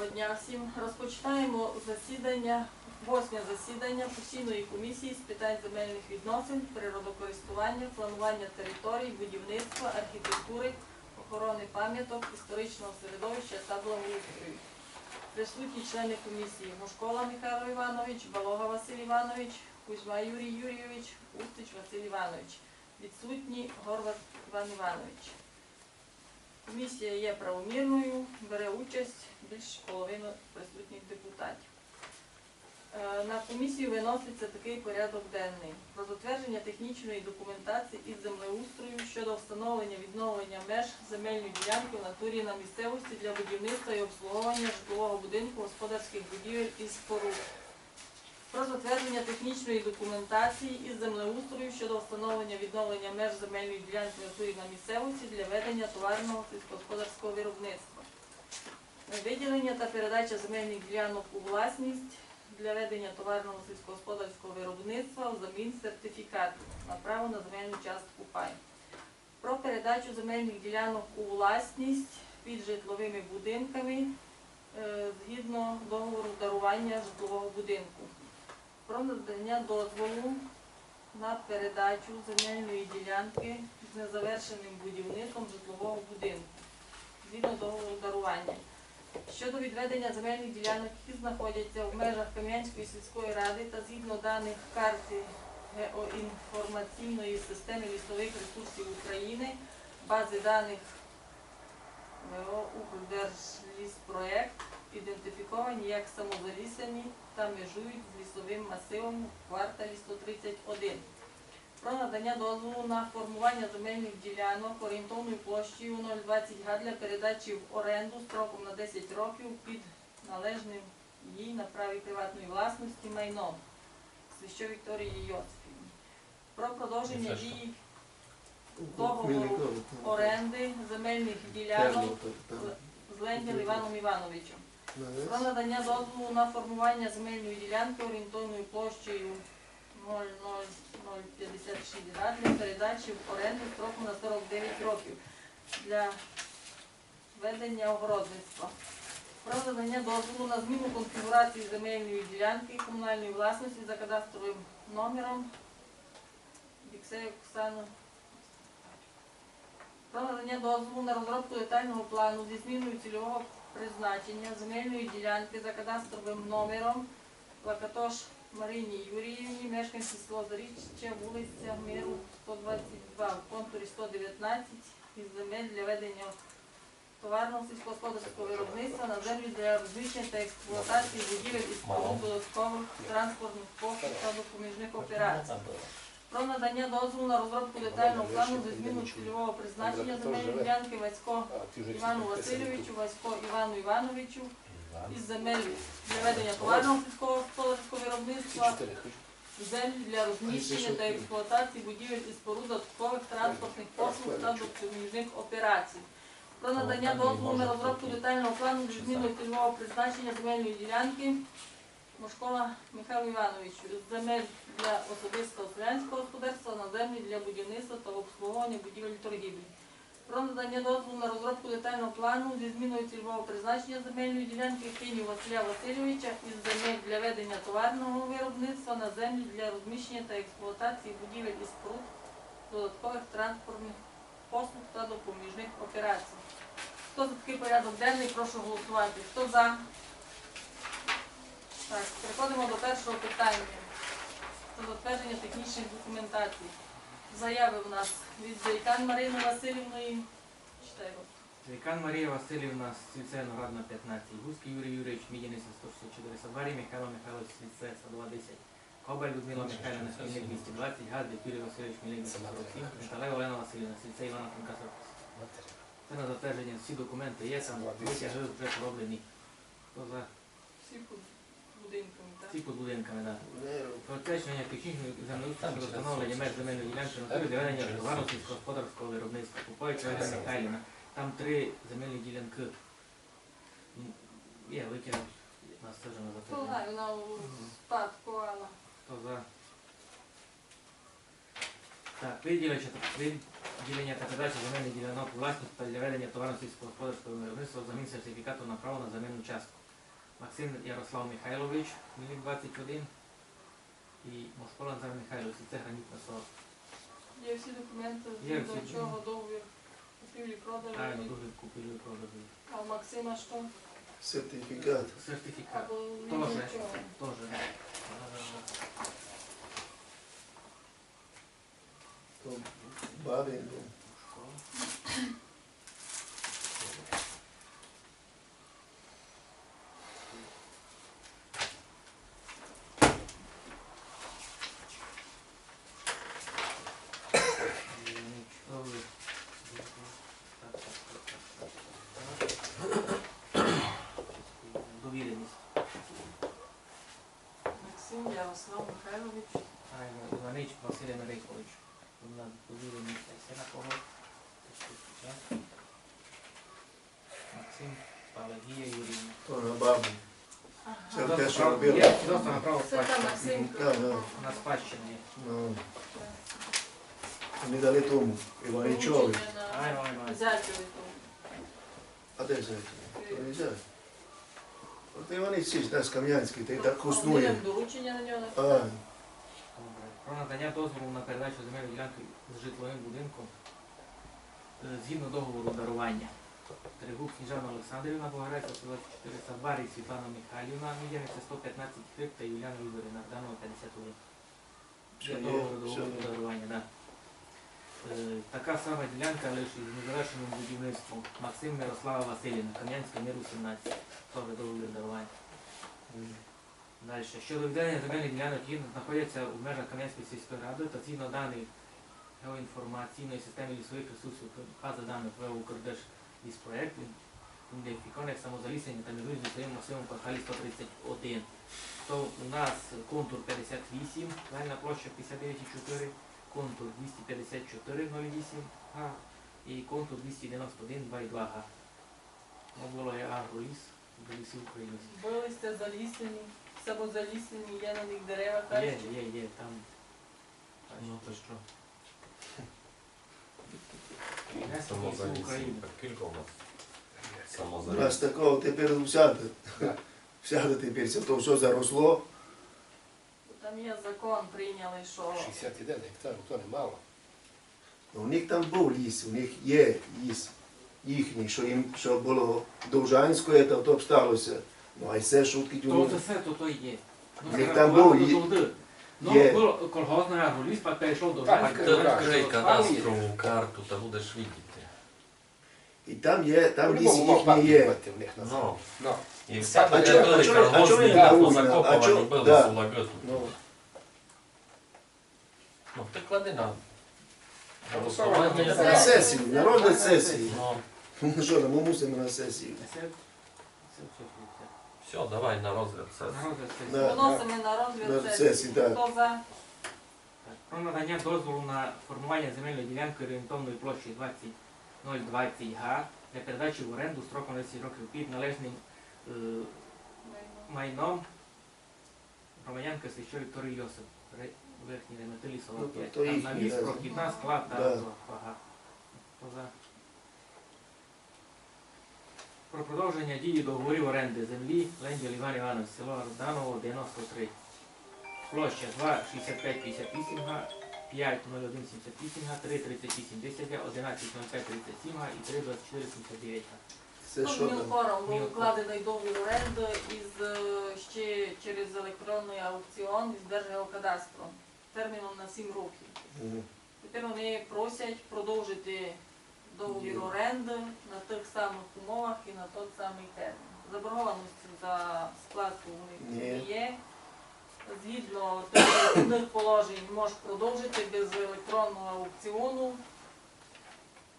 Доброго дня всім. Розпочинаємо засідання, восьме засідання постійної комісії з питань земельних відносин, природокористування, планування територій, будівництва, архітектури, охорони пам'яток, історичного середовища та благоустрою. Присутні члени комісії Мошкола Михайло Іванович, Балога Василь Іванович, Кузьма Юрій Юрійович, Устич Василь Іванович. Відсутні Горват Іван Іванович. Комісія є правомірною, бере участь більш половини присутніх депутатів. Е, На комісію виноситься такий порядок денний про затвердження технічної документації із землеустрою щодо встановлення відновлення меж земельної ділянки в натурі на місцевості для будівництва і обслуговування житлового будинку, господарських будівель і споруд. Про затвердження технічної документації із землеустрою щодо встановлення відновлення меж земельної ділянки натурі на місцевості для ведення товарного сільськогосподарського виробництва. Виділення та передача земельних ділянок у власність для ведення товарного сільськогосподарського виробництва взамін сертифікату на право на земельну частку пай. Про передачу земельних ділянок у власність під житловими будинками е, згідно договору дарування житлового будинку. Про надання дозволу на передачу земельної ділянки з незавершеним будівництвом житлового будинку згідно договору дарування. Щодо відведення земельних ділянок, які знаходяться в межах Кам'янської сільської ради та згідно даних карти геоінформаційної системи лісових ресурсів України, бази даних ВО Укрдержліспроект ідентифіковані як самозалісені та межують з лісовим масивом в кварталі 131. Про надання дозволу на формування земельних ділянок орієнтовною площею 0,20 га для передачі в оренду строком на 10 років під належним їй на праві приватної власності майном Свіщо Вікторії Йосифівні. Про продовження дії договору оренди земельних ділянок з Ленгел Іваном Івановичем. Про надання дозволу на формування земельної ділянки орієнтовною площею 00056 га для передачі в оренду строку на 49 років для ведення огородництва. Про надання дозволу на зміну конфігурації земельної ділянки комунальної власності за кадастровим номером Біксею Оксану про надання дозволу на розробку детального плану зі зміною цільового призначення земельної ділянки за кадастровим номером Лакатош Марині Юріївні, мешканці село Заріччя, вулиця Миру 122, в контурі 119 із земель для ведення товарного сільськогосподарського виробництва на землі для розміщення та експлуатації будівель і споруд додаткових транспортних послуг та допоміжних операцій. Про надання дозволу на розробку детального плану зі зміну цільового призначення земельної ділянки Васько Івану Васильовичу, Васько Івану Івановичу із земель для ведення товарного сільськогосподарського виробництва, землі для розміщення та експлуатації будівель і споруд додаткових транспортних послуг та допоміжних операцій. Про надання дозволу на розробку детального плану зі зміною цільового призначення земельної ділянки Мошкова Михайло Івановичу. З земель для особистого селянського господарства на землі для будівництва та обслуговування будівель торгівлі. Про надання дозволу на розробку детального плану зі зміною цільового призначення земельної ділянки Кінів Василя Васильовича із земель для ведення товарного виробництва на землі для розміщення та експлуатації будівель і споруд, додаткових транспортних послуг та допоміжних операцій. Хто за такий порядок денний, прошу голосувати. Хто за? Так, переходимо до першого питання. Затвердження технічних документацій. Заяви в нас від Зайкан Марини Васильівної. Читай. Зайкан Марія Васильівна, Свіцена Радна 15, Гуський Юрій Юрійович, Мідяниця 164, Садварій Михайло Михайлович Свіце 120, Кобаль Людмила Михайлівна, Хмельник 220, Гад Юрій Васильович Хмельник 247, Михайлова Олена Васильівна, Свіце Івана Франка 48. Це на затвердження. Всі документи є, там. Витяги вже зроблені. Хто за? Всі під будинками, так? ці під будинками, так. Про уточнення технічної землеустрою встановлення меж земельної ділянки на території ведення товарного сільськогосподарського виробництва. Купуючи Олена Михайлівна. Там три земельні ділянки. Ну, Є витяг, нас теж на Хто затвердження. вона у спадку, але Хто за? Так, виділення виділення та передача земельних ділянок власність та для ведення товарно сільськогосподарського виробництва взамін сертифікату на право на земельну частку. Максим Ярослав Михайлович, Мілік 21 і Мошкола Назар Михайлович, це гранітна сорт. Є всі документи, Є до всі. чого договір купівлі продажу. Правильно, дуже купили продажу. А у Максима що? Сертифікат. Сертифікат. Або Тоже. нічого. Тоже. То бабин був. Школа. Aslan Mihajlović. Ajmo, Ivanić, Vasilije Mereković. Bundan Duviru Mihaj Senakohol. Maksim, Palegije, Jurina. To je babu. Sve teško bilo. Je, dosta na pravo spašćenje. Sveta Maksimka. Da, da. Na spašćenje. No. Mi dali tomu, Ivanićovi. Ajmo, ajmo. Zađovi tomu. A te zađovi? To je. А де взяти? То не взяти. От Іванич січ, да, з Кам'янський, ти так А, хуснує. доручення на нього А. Про надання дозволу на передачу земельної ділянки з житловим будинком е, згідно договору дарування. Тригуб Сніжана Олександрівна, Богарецька, 24 Сабарі, Світлана Михайлівна, Мідяниця, 115 Хрип та Юліана Ігорівна, Арданова, 51. Все Є договор все договору є. дарування, да. Е, Така сама ділянка лише з незавершеним будівництвом. Максим Мирослава Васильівна, Кам'янська, Миру 17. Теж договір дарування. Далі. Щодо віддання земельних ділянок, які знаходяться у межах Кам'янської сільської ради та згідно даних геоінформаційної системи лісових ресурсів база даних ВО Укрдеш ліспроект, як самозаліснення та межує з лісовим масивом Пахалі 131. То у нас контур 58, загальна площа 59,4, контур 254,08 га і контур 291, 2,2 га. Ну, було є агроліс до лісів України. Билися заліснені, самозаліснені, є на них дерева, Є, кажуть. є, є, там. Ну то що? України. Так кілька у нас у нас такого тепер всяде. Всяде тепер, це то все заросло. Там є закон прийняли, що 61 гектарів, то немало. Ну, У них там був ліс, у них є ліс їхній, що їм що було довжанське, то то б сталося. Ну, а й все шутки То це все то, то є. Ну, Як там був, є- туди. Ну, є. було агроліс, пак перейшов до Так, Жанського, так, відкрий кадастрову карту та будеш видіти. І там є, там ліс їхній є. в них на Ну, Ну, і все А чого- били а чого- а не да, А позакопувані, чого- да. сулаги тут. Ну, Ну, ти клади на Голосування на Так. сесію, на розгляд сесії. Ну, що, ми мусимо на сесію. Все давай на розгляд сесії. На розгляд сесії. Да. виносимо на розгляд сесії, сесії. Хто за? Про надання дозволу на формування земельної ділянки орієнтовної площі 20.020 га для передачі в оренду строком 10 років під належним майном громадянка Свящо Вікторії Йосип. Верхній ремонти Ну, 5. то Там їхній, навіс, прохідна, склад та Да. вага. Хто? Про продовження дії договорів оренди землі Ленділ Іван Іванович, село Арданово, 93. Площа 2,6558 га, 5,0178 га, 3,3810 га, 11,0537 га і 3,2479 га. Це що Тут там? Мілкором був укладений договір оренди із е, ще через електронний аукціон із Держгеокадастром терміном на 7 років. Мгм. Тепер вони просять продовжити договір оренди на тих самих умовах і на той самий термін. Заборгованості за сплату у них Ні. не є. Згідно технічних положень можуть продовжити без електронного аукціону.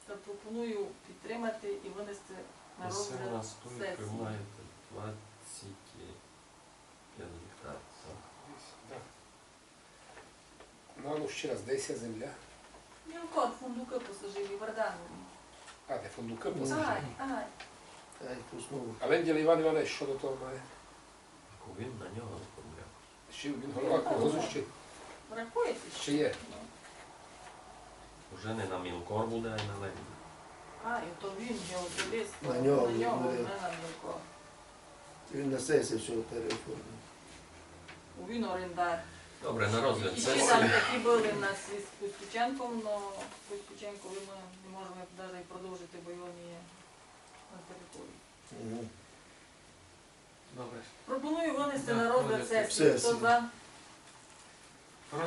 Та пропоную підтримати і винести на у розгляд тут сесії. маєте 25 гектарів. так? да. Ну, а ну ще раз, десь є земля. Мілкот, фундуки посажив і Варданові. А, де фундуки Ай, посаджені. ай. Ай, хруснуло. А Ленділ Іван Іванович, що до того має? Яку Він на нього не помряв. Ще він голова колгоспу ще, Рахується ще є. Уже не на Мілкор буде, а й на Ленді. А, і то він геодезист. На нього на нього, буде. не на. Він на сесії все переоформив. Він орендар. Добре, на розгляд І ще сесії. там такі були в нас із Кузькіченком, але Кузькіченко ми не можемо навіть продовжити, бо його не є на території. Мгм. Добре. Пропоную винести Да, на розгляд сесії. Хто за? Про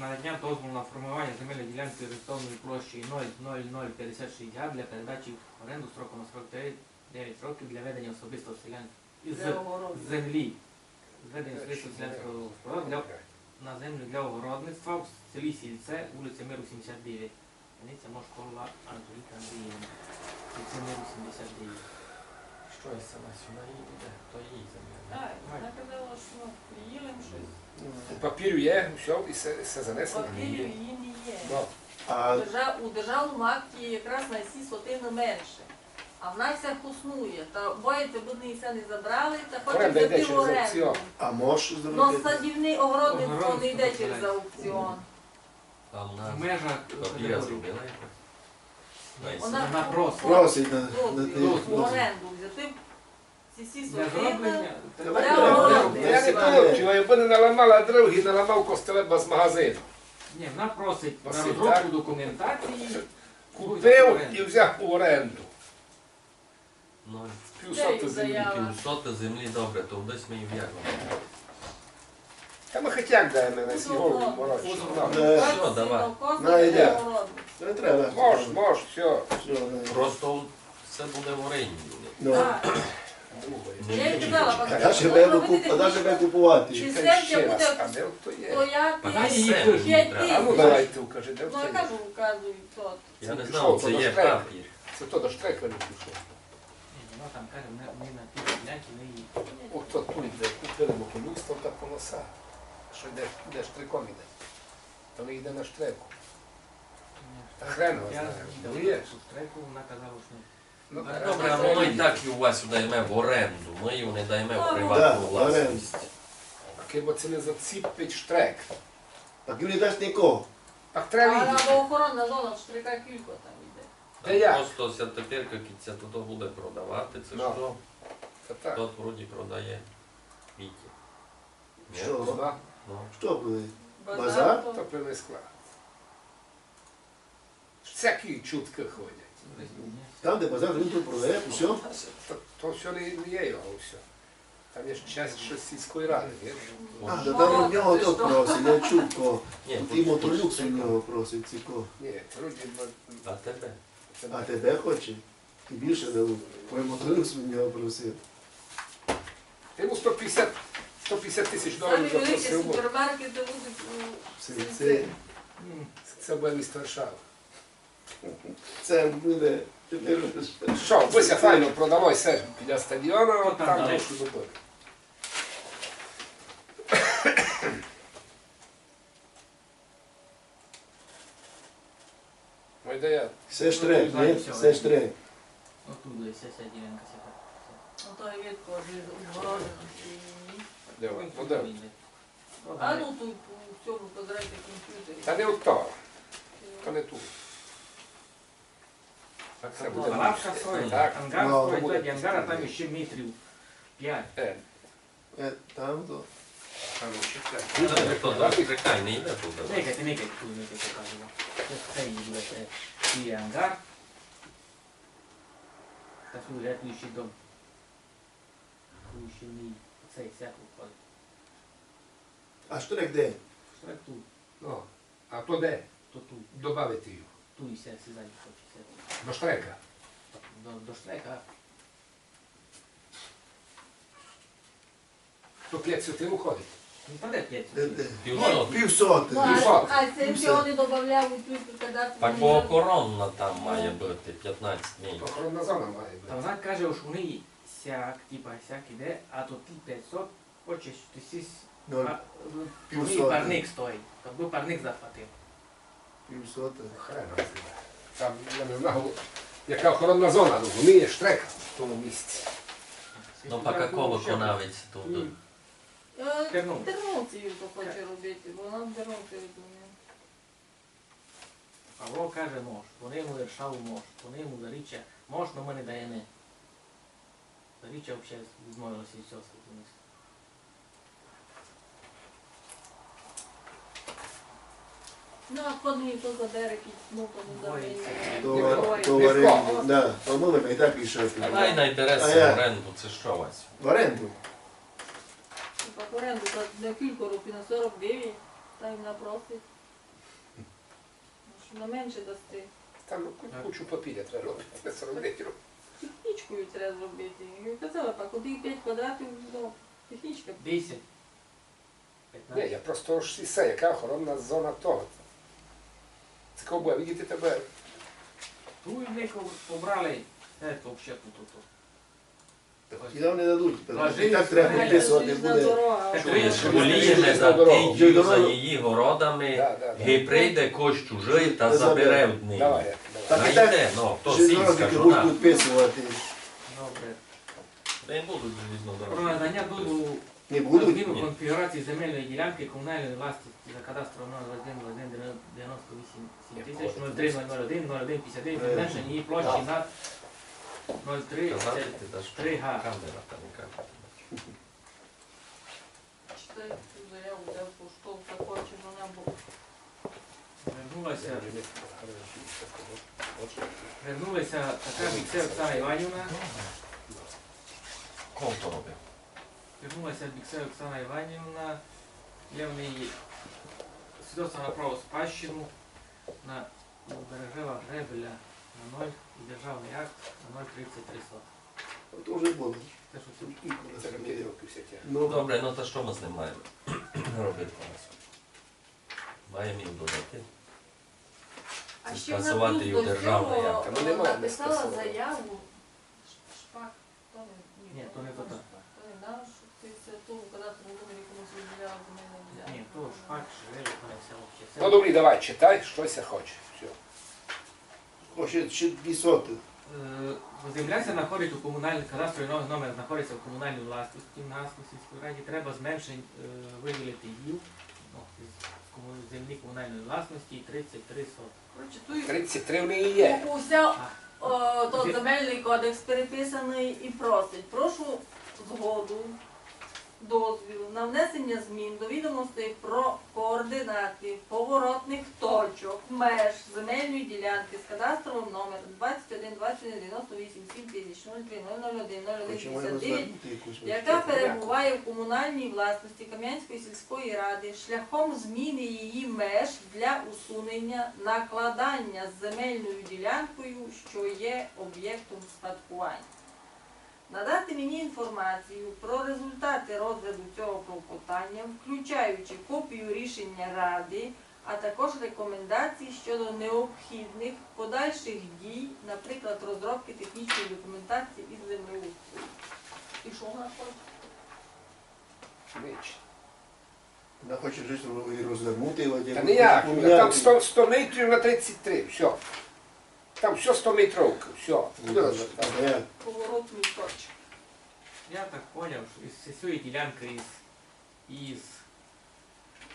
надання дозволу на формування земельної ділянки орієнтовною площею 00056 га для передачі в оренду строком на 49 років для ведення особистого селян із землі. Зведення особистого селянського господарства на землю для огородництва в селі Сільце, вулиця Миру 79. Станиця Мошкола Анжеліка Андріївна. Сільце Миру 79. Що із села сюди їде, то її земля. Так, вона казала, що їли щось. У папірю є, все, і все, все занесено. Папірів її не є. Ну, А Держав, у державному акті якраз на всі сотини менше. А в нас все хуснує. Та боїться, бо вони все не забрали, та хочуть взяти в оренду. а можеш Ну, зробити? садівний огородництво не йде через аукціон. Там на межах папіра зробила якось. Вона Вона просить. Просить на, в оренду взяти ці всі Для зроблення Давай Для. Я не якби не наламала дров і наламав костелеба з магазину. Ні, вона просить на Василь, розробку так? документації. Купив і взяв у оренду. Ну, Півсоти землі. заява. півсоти землі добре, то десь ми і в'ягнемо. Та ми хотяк даємо на. Е, Так, Все, давай. На, йде. Не треба. Мож, мож, все. Все. Просто все буде в оренді. Ну. Я їй казала, А тебе технічну- купувати. Чи серця ще буде де стояти Подай її Все, пишуть. п'ять треба. А ну тисяч. давайте укажи, де Ну, я кажу, вказую. Я не знав, це є папір. Це то до штрека не пішов. Вона там каже, не на ділянки, не її. Ото тут йде, купили моколюство та полоса. Що йде, йде штриком йде. То не йде на штреку. Та хрен його знає. вона казала, що. Ну, А Добре, а ми і так і у вас даємо в оренду. Ми її не даємо в ну, приватну да, в оренду. власність. Таке, бо це не заціпить штрек. Так він не дасть нікого. Так А треба віддіти. або охоронна зона, штрика кілько там йде. Та як? Просто ся тепер, як це туди буде продавати, це що? Та так. Тот вроді продає Віті. Ні? Що? Ну, Що буде? Базар, Базар? то- то певний склад. Всякі чутки ходять. Там, де базар, він тут продає, все. То, то все не, не є його все. Там є часть щось сільської ради? А, да там у нього тут просить, я чув кого. Тут- мотолюкс у нього просить, ці кого. Ні, вроді А тебе? А тебе хоче? Ти більше дав. Твій мотолюкс у нього просив. Йому 150, 150 тисяч доларів великі запросив. бо супермаркети будуть Це, це, Це буде місто Варшава. це буде. Що, бися файно продавай все біля стадіону, от там йде я. Все штрек, ні? Все штрек. Отут буде вся ділянка сяка. Ото є відко згорожено. Де вона? Ну де? А ну тут у цьому позирайте комп'ютері. Та не от то, то не тут. Так Це це буде буде. Лавка стоїть, Так. ангар Ну, стоїть, буде. тоді ангара там ще метрів 5. Е, Е, Там то. а ну, ще це. Це хто да, чекай, не йде туди. Никайте, никайте, тут не показував. Це її буде, це і ангар. Та сюди рятуючий дом. Рятуючий мій. Цей сяк виходить. А штрек де? Як тут, Ну, а то де? то тут, Добавити його. тут і ся, сізай хоче. До штрека. До, до штрека. То 5 сотин уходить. Ну, та де п'ять? Де, де? Півсоти. Півсоти. Ну, а, Півсот. а це всього не додавляв у. Так бо охоронна там має бути 15 днів. Охоронна зона має Та бути. вона каже, що у неї сяк, типа сяк іде, а то ті 500 хочеш, ти сісь, Ноль. а, у неї Півсоти. парник стоїть. Там я не знаю, яка охоронна зона, ну, вміє в тому місці. Ну, по какого виконавець тут? Е, Тернув. Тернувці то хоче робити, бо нам тернувці розуміє. Павло каже, мож. Вони йому державу мож. Вони йому заріччя, мож, но ми не даємо. Заріччя взагалі відмовилося від цього будівництва. Ну, а за дереки, ну, то не Боїться. давай. То, то в оренду, да, то можемо і так рішати. А дай на А інтереси я? в оренду, це що Вась? В оренду. Типа в оренду за на кілька років, на 49, та й на просить. Ну, що На менше дасти. Там кучу папіря треба робити на 49 років. Треба зробити. Я казала, так, один 5 квадратів, ну, технічка. 10. Ні, 15. я просто ж і все, яка охоронна зона того. Це кого буде, видіти тебе. Ту і неко побрали, е, то взагалі тут. І нам не дадуть. І так треба підписувати буде. дорога. Чуєш, за тією, за її городами, Да, да, да. гей прийде когось чужий та забере. в неї. Давай, давай. Так і так, ну, то сільська будуть жона. підписувати. Добре. Не будуть Про железнодорожні. надання дозволу Не на будуть? зміну Ні. конфігурації земельної ділянки комунальної власності за кадастровим номер 21 98 тисяч 03 001 01 59 Е, зменшення її площі на 0,3 Казати ти даш 3 га. камера там яка. Читай цю заяву, де поштовх захоче, вона була. Вернулася, вернулася така біксер Оксана Іванівна. Кого то робив? Вернулася біксер Оксана Іванівна. Є в неї свідоцтво на право спадщину на бережева гребеля на 0 і державний акт на 0,33 сот. То вже було. Те, що тут Це на 5 років всяке. Ну, Добре, ну то що ми з ним маємо робити зараз? Маємо їм додати. А ще вона скасувати її ну написала заяву. Шпак, то не, Ні, то не то так. То не наш, ти це тому кадастровому номері комусь виділяла земельна ділянка. Ні, то шпак, живе, то все Ну взагалі. добрий, давай, читай, щось я хочу. Все. Хоче ще дві соти. Е, Земля се знаходить у комунальній кадастровий номер, номер знаходиться в комунальній власності в нас у сільській раді. Треба зменшень е, виділити ну, кому- землі комунальної власності 33 сотки. Коротше, тут 33 в неї є. Уся о, то земельний кодекс переписаний і просить. Прошу згоду, дозвіл на внесення змін до відомостей про координати поворотних точок, меж земельної ділянки з кадастровим номером 21 21 98 7000 03 001 Хочемо 01 59 яка перебуває в комунальній власності Кам'янської сільської ради шляхом зміни її меж для усунення накладання з земельною ділянкою, що є об'єктом спадкування. Надати мені інформацію про результати розгляду цього клопотання, включаючи копію рішення Ради, а також рекомендації щодо необхідних подальших дій, наприклад, розробки технічної документації із землеустрою. І що вона хоче? Ніч. Вона хоче щось розвернути. Та як- ніяк, там 100, 100 метрів на 33, все. Там все 100 метровка, все. Ну, там? як? Поворотний точок. Я так поняв, що із цієї ділянки із, із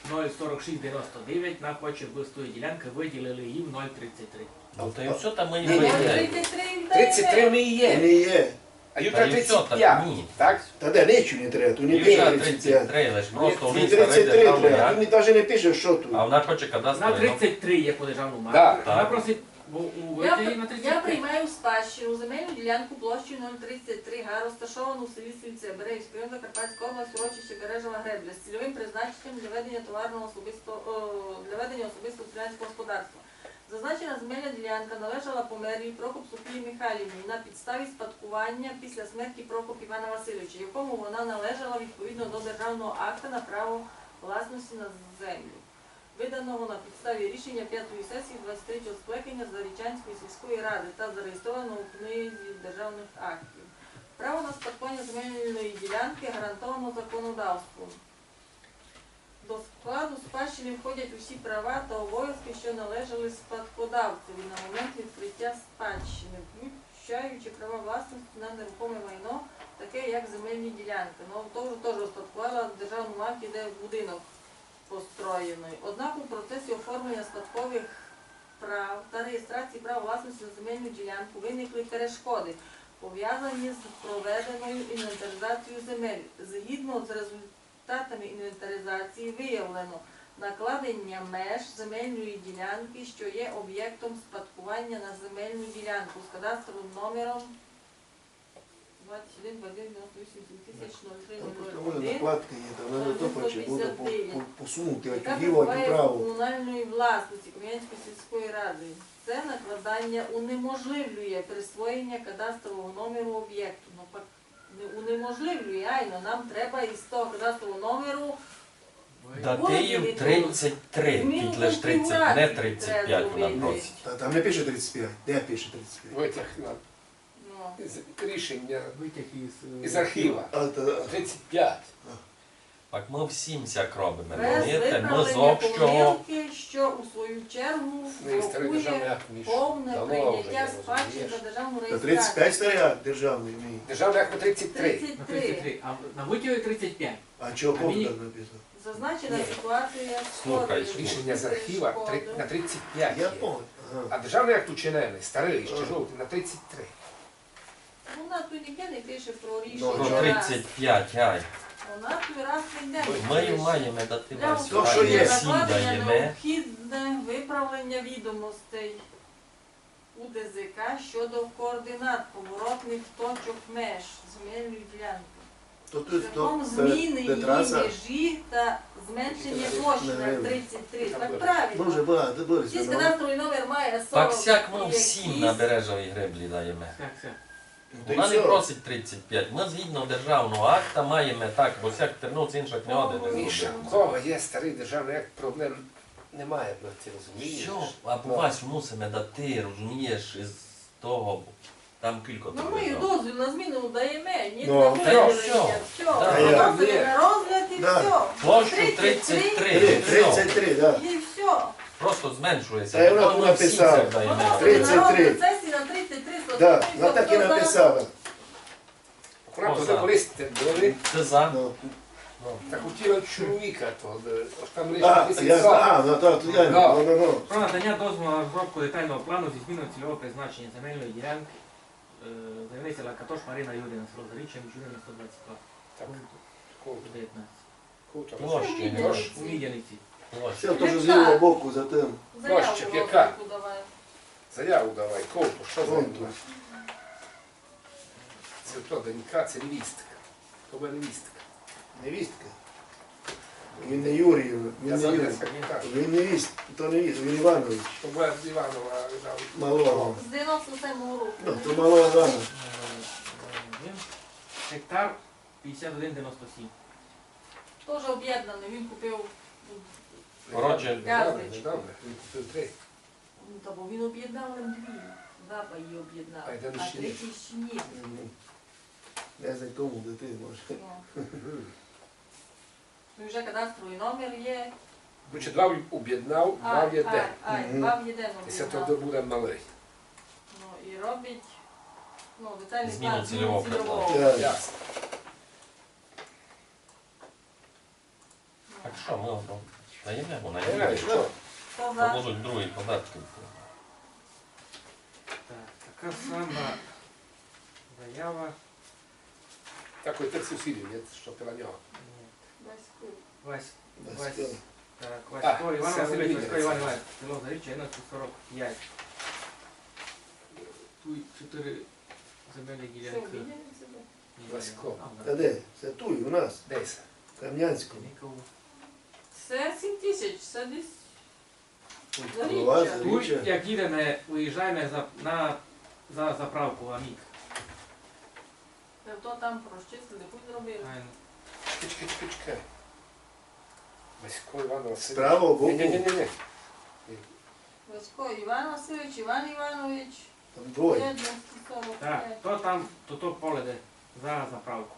04699 нам хоче би з тої ділянки виділили їм 033. Ну то і все там ми Ні, і ні, ні. вийдемо. 33 в неї є. Не є. А Та ютра і все, 35. так ні. Так? Та де нічого не треба, тут не Їй пише треба 35. 33, лиш просто Тут він старий 33 державний треба, тут навіть не пише, що тут. а вона хоче На кадастровий номер. 33 є по державному марку. Да. Вона Так. просить бо у Я, витягі на я приймаю в спадщину земельну ділянку площею 033 га, розташовану в селі Сільце, Берегівський район, Закарпатська область, урочище Бережова Гребля, з цільовим призначенням для ведення товарного особистого, о, для ведення особистого селянського господарства. Зазначена земельна ділянка належала померлій Прокоп Софії Михайлівні на підставі спадкування після смерті Прокоп Івана Васильовича, якому вона належала відповідно до державного акта на право власності на землю виданого на підставі рішення п'ятої сесії 23-го скликання Зарічанської сільської ради та зареєстрованого у книзі державних актів. Право на спадкування земельної ділянки гарантовано законодавством. До складу спадщини входять усі права та обов'язки, що належали спадкодавцеві на момент відкриття спадщини, включаючи права власності на нерухоме майно, таке як земельні ділянки. Ну, вже теж успадкувала в державному де будинок построєної. Однак у процесі оформлення спадкових прав та реєстрації прав власності на земельну ділянку виникли перешкоди. пов'язані з проведеною інвентаризацією земель. Згідно з результатами інвентаризації виявлено накладення меж земельної ділянки, що є об'єктом спадкування на земельну ділянку з кадастровим номером 21 Тому накладка є, там треба то хоче буде по- по- посунути яка архівувати перебуває в право. комунальної власності Кам'янської сільської ради. Це накладання унеможливлює присвоєння кадастрового номеру об'єкту. Ну, не унеможливлює, айно, нам треба із того кадастрового номеру Датеїв 33, тут лише 30, не 35 вона просить. Та там не пише 35. Де пише 35? Витяг на ну, рішення Витяг із, архіва. 35. Так ми всім сяк робимо, розумієте? Ми з общого помилки, що у свою чергу блокує повне прийняття спадщини за державну реєстрацію. 35 старий акт державний мій. Державний акт на 33. на 33. 33, а на витягу 35. А чого мені- написано? Зазначена Ні. ситуація Слухай, Рішення з архіва на 35 Я є. понял. Ага. А державний акт учинений, старий, ще жовтий, на 33. Вона тут ніде не пише про Ну, рішення. Про Що? 35, ай. Вона тут раз не йде. Ми маємо дати Для вас То, що є. всім накладення необхідне виправлення відомостей у ДЗК щодо координат поворотних точок меж земельної ділянки. То тут Шляхом зміни її межі та зменшення площі на 33. Так буде. правильно. Дуже багато Борис. Сільський ну. кадастровий номер має 40 Так всяк ми якийсь. всім на бережовій греблі даємо. Так, все. Та Вона не просить 35. Ми згідно державного акта маємо так, бо всяк тернув інших не один Міша, зробив. у кого є старий державний акт, проблем немає, бо ти розумієш? Що? А по вас мусимо дати, розумієш, із того, там кілька Ну ми дозвіл на зміну даємо, ні Ну, та й все. Все, Да, я- виносимо на розгляд і Да. все. Площу 33, 33, Три, і все. 33, да. І все. Просто зменшується. Та й вона тут написала. це на 33. розгляд сесії на 33, Да, 133, вона так і написала. О, за. заболисти, доли, Ти за? Ну. та хотіла чоловіка, то де- ось там лише А, я знаю, а, ну то, то я, Да. ну, ну, ну. Про надання дозволу на розробку детального плану зі зміною цільового призначення земельної ділянки е, заявниця Лакатош Марина Юріна з розріччям Юріна 122. Так, Пункту кого- 19. кого там? Площі Тож, У Мідяниці. Все, то ж з лівого боку за тим. Заяву Площа яка? розгляду давай. Заяву давай, то що за Вон? Це то донька, це невістка. То була невістка. Невістка. Він не Юрій, він не Юрій. зараз не. Він невіст, то невіст, він Іванович. То була з Іванова. да. Малого. З 97 року. Ну, то малого. Е, Гектар 5197. Теж об'єднаний, він купив. Недавно. Він купив три. Ну, та бо він об'єднав нам дві. Запа її об'єднав. А йде А ще третій ще ні. Ну, Не знаю кому дати може. Ну. Ну, вже кадастровий номер є. Короче, два об'єднав, два в єдне. а, а, Мгм. два в єдину Якщо об'єднав. то буде малий. Ну, і робить ну, детальний Зміну план цільового цільового. Так. Ясно. Так що ми ну, даємо вона Я знаю, що? Хто за? будуть другі податки. Так, така сама заява. Такий тих сусідів є, що біля нього. Ваську. Вась, Вась, цього. так, А, Васько Іван це Васильович, Васько. Іван Іванович, село Заріччя, 45. Тут чотири земельні ділянки. обідали себе? Васько. Та де? Це тут, у нас, Десь. в Кам'янському. Нікого. Це 7 тисяч, це десь. Тут, як їдемо, виїжджаємо за, на, за заправку Амік. То там розчистили, путь зробили. Правильно. Чекай, чекай, чекай. Васько Іван Васильович. З правого боку, Ні, ні, ні, ні. Васько Іван Васильович, Іван Іванович. там двоє. Так, то там, то то поле де, за заправку.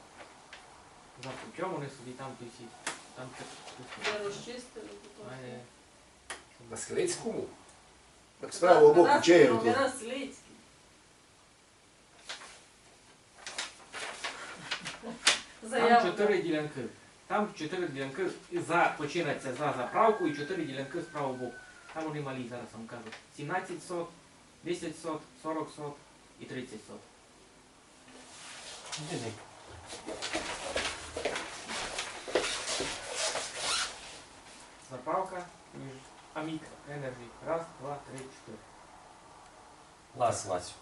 За путем вони собі там тусі. Там це- Де розчистили, то то На Скалицькому. Так з правого боку, тут. Там чотири ділянки. Там чотири ділянки за, починається за заправку і чотири ділянки з правого боку. Там вони малі зараз вам кажуть. 17 сот, 10 сот, 40 сот і 30 сот. Іди. Заправка між Амік Енерджі. Раз, два, три, чотири. Лас, Васю.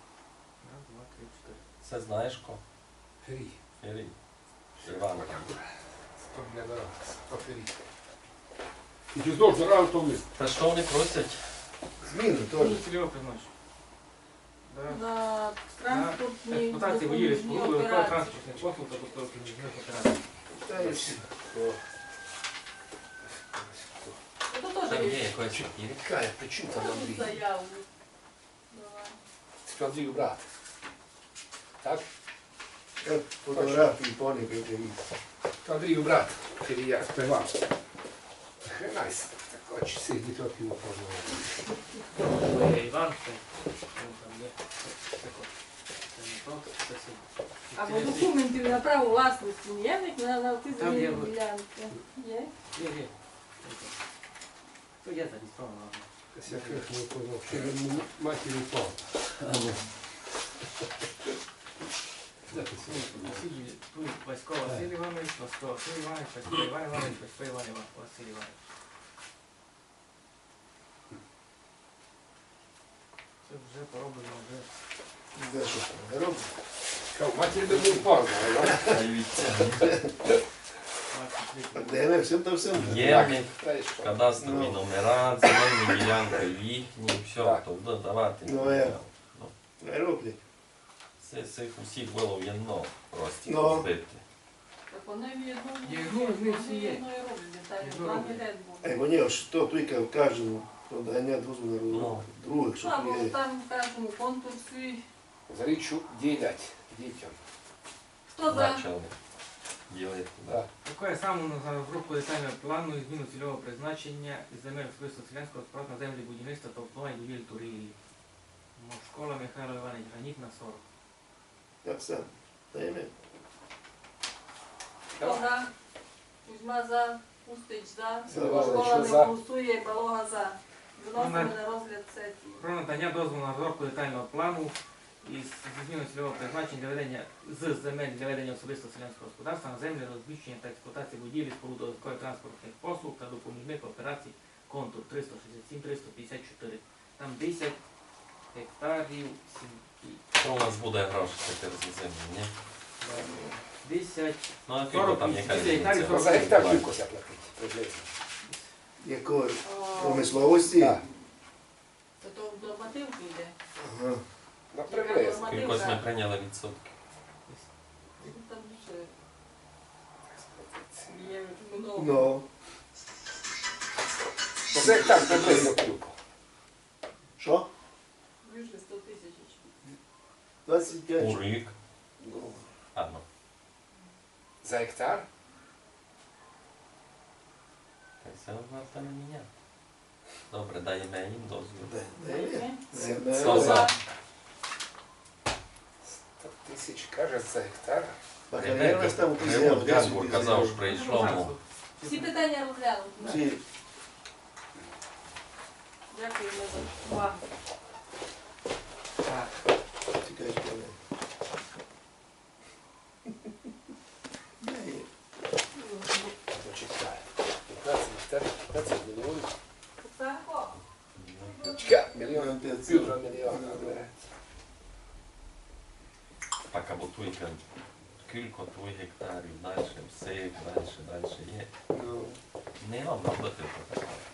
Раз, два, три, чотири. Це знаєш ко? Фері. Фері. Іван. Сто фері. І чи знов рано то ми. Та що вони просять? Зміни теж. Цільове призначення. Да. На транспортні Експлуатації споруди, виконання операції. транспортних послуг та допоміжних операцій. Та всі. Ну, то Там є є. якось чотири. Кая, почему там Андрій? заяву. Давай. Це Андрію брат. Так? Fotografiji ponekad je vidio. To Andriju brat. Фері я співав. Найс. Так от його познавати. Це є Іван, це ну, там є. Це кот. Це не то, це син. Або документів на право власності є них на, на ті Там є земельні ви- ділянки. Є? Є, є. То є зареєстровано. Я крихну познав, що він матір упав. Де ти сидиш? Василь, тут Васько Василь Іванович, Васько Василь Іванович, Васько Іван Іванович, Васько Іван Іван, Василь Іванович. Це вже пороблено, вже Gde što sam ne robi? Kao, матір би не впознав, а? Та й від цього. 23 A gde ne, всем to всем. Є в що? кадастрові номера, земельні ділянки їхні, все, Так. то буде давати. Ну, я. Ne robi. Це цих усіх було в єдно прості Ну. збити. Так вони в Є, одному ну, в є. одно і роблять. Одно план роблять. і nje, što tu i kad kažemo, podanja dozvoljeno Ну. drugih što Ну, або там кажемо контур свій. За річчю ділять дітям. Хто за? Почали ділити. Да. Саме на розробку детального плану і зміну цільового призначення земель особисто селянського справ на землі будівництва та обслуговування будівель торгівлі. Школа Михайло Іванович Граніт на 40. Jak sam. Da ime. Хто за? Кузьма за, Пустич за, За, школа не голосує, Балога за. Виносимо на розгляд сесії. Про надання дозволу на розробку детального плану із зміною цільового призначення для ведення з земель для ведення особисто селянського господарства на землі розміщення та експлуатації будівлі споруд додаткових транспортних послуг та допоміжних операцій контур 367-354. Там 10 гектарів, сім- Що у нас буде гроші тепер за землю, ні? 10 Ну, а 40 там яка гектарів, різниця? За гектар кілько ся платить, приблизно. Pромисловості. Так. Це то в нормативку йде. Ага. Ну, приблизно. Кількось ми прийняли відсотки. Там ще є много. No. Ну, За гектар приблизно кілько. Що? Вийшли 100 тисяч. 25. У рік. Ну. За гектар? Та й це варто не міняти. Добре, даємо їм дозвіл. Da ime. Даємо. Хто за? tamo ti zemlje, Ремонт gdje su Газбур ti казав, zemlje? що прийшло му. Всі питання розглянуті. Ці, Дякуємо за увагу. Так. чекай, що не. Де є? Почекай. 15 гектарів, 15 мільйонів. Сахо. Чекай, мільйон, Мільйон п'ятсот. півтора мільйона Береться. Так, або туй кілько твоїх гектарів, далі все, далі, далі є. No. Не вам буде ти показати.